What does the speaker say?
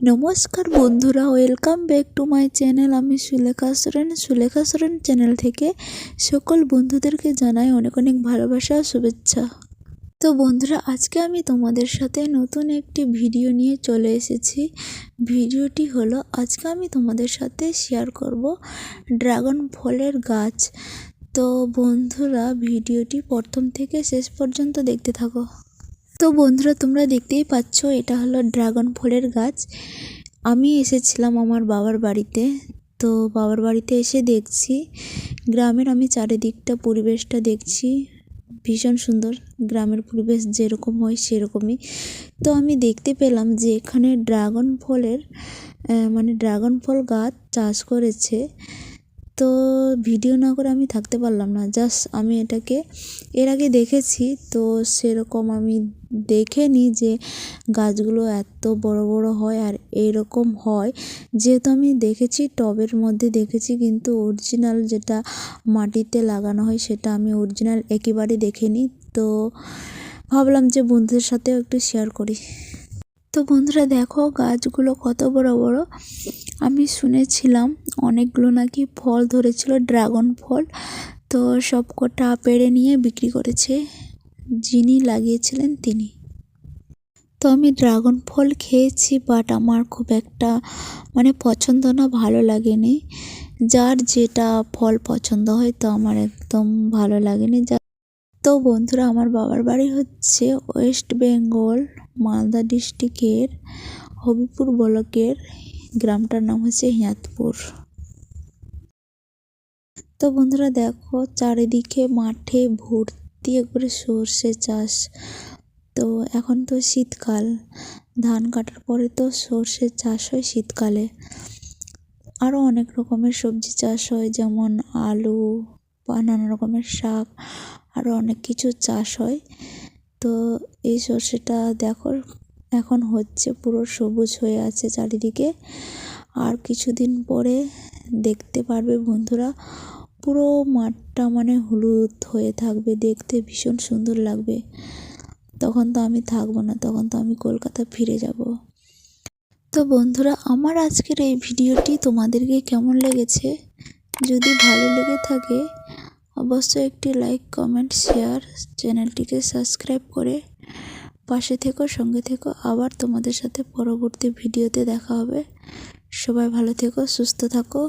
নমস্কার বন্ধুরা welcome back to my channel আমি সুলেখা সরেন। সুলেখা সরেন চ্যানেল থেকে সকল বন্ধুদেরকে জানাই অনেক অনেক ভালোবাসা শুভেচ্ছা। তো বন্ধুরা, আজকে আমি তোমাদের সাথে নতুন একটি ভিডিও নিয়ে চলে এসেছি। ভিডিওটি হলো, আজকে আমি তোমাদের সাথে শেয়ার করব ড্রাগন ফলের গাছ। তো বন্ধুরা ভিডিওটি প্রথম থেকে শেষ পর্যন্ত দেখতে থাকো। তো বন্ধুরা, তোমরা দেখতেই পাচ্ছ, এটা হলো ড্রাগন ফলের গাছ। আমি এসেছিলাম আমার বাবার বাড়িতে। তো বাবার বাড়িতে এসে দেখছি, গ্রামের আমি চারিদিকটা, পরিবেশটা দেখছি। ভীষণ সুন্দর, গ্রামের পরিবেশ যেরকম হয় সেরকমই। তো আমি দেখতে পেলাম যে এখানে ড্রাগন ফলের মানে ড্রাগন ফল গাছ চাষ করেছে। তো ভিডিও না করে আমি থাকতে পারলাম না। জাস্ট আমি এটাকে, এর আগে দেখেছি, তো সেরকম আমি দেখেনি যে গাছগুলো এত বড় বড় হয় আর এরকম হয়। যেহেতু আমি দেখেছি, টবের মধ্যে দেখেছি, কিন্তু অরিজিনাল যেটা মাটিতে লাগানো হয় সেটা আমি অরিজিনাল একেবারে দেখিনি তো ভাবলাম যে বন্ধুদের সাথেও একটু শেয়ার করি। তো বন্ধুরা দেখো গাছগুলো কত বড় বড়। আমি শুনেছিলাম অনেকগুলো নাকি ফল ধরেছিল, ড্রাগন ফল। তো সব কটা পেড়ে নিয়ে বিক্রি করেছে, যিনি লাগিয়েছিলেন তিনি। তো আমি ড্রাগন ফল খেয়েছি বাট আমার খুব একটা মানে পছন্দ না, ভালো লাগেনি। যার যেটা ফল পছন্দ হয়, তো আমার একদম ভালো লাগেনি। যা তো বন্ধুরা, আমার বাবার বাড়ি হচ্ছে ওয়েস্ট বেঙ্গল, মালদা ডিস্ট্রিক্টের হবিপুর ব্লকের, গ্রামটার নাম হচ্ছে হিয়াতপুর। তো বন্ধুরা, দেখো চারিদিকে মাঠে ভর্তি একবারে সর্ষে চাষ। তো এখন তো শীতকাল, ধান কাটার পরে তো সর্ষে চাষ হয় শীতকালে। আরও অনেক রকমের সবজি চাষ হয়, যেমন আলু বা নানা রকমের শাক আরও অনেক কিছু চাষ হয়। তো এই সর্ষেটা দেখো, এখন হচ্ছে পুরো সবুজ হয়ে আছে চারিদিকে। আর কিছুদিন পরে দেখতে পারবে বন্ধুরা, পুরো মাঠটা মানে হলুদ হয়ে থাকবে, দেখতে ভীষণ সুন্দর লাগবে। তখন তো আমি থাকব না, তখন তো আমি কলকাতা ফিরে যাব। তো বন্ধুরা, আমার আজকের এই ভিডিওটি তোমাদেরকে কেমন লেগেছে? যদি ভালো লেগে থাকে, অবশ্যই একটি লাইক কমেন্ট শেয়ার চ্যানেলটিকে সাবস্ক্রাইব করে পাশে থেকো, সঙ্গে থেকো। আবার তোমাদের সাথে পরবর্তী ভিডিওতে দেখা হবে। সবাই ভালো থেকো, সুস্থ থাকো।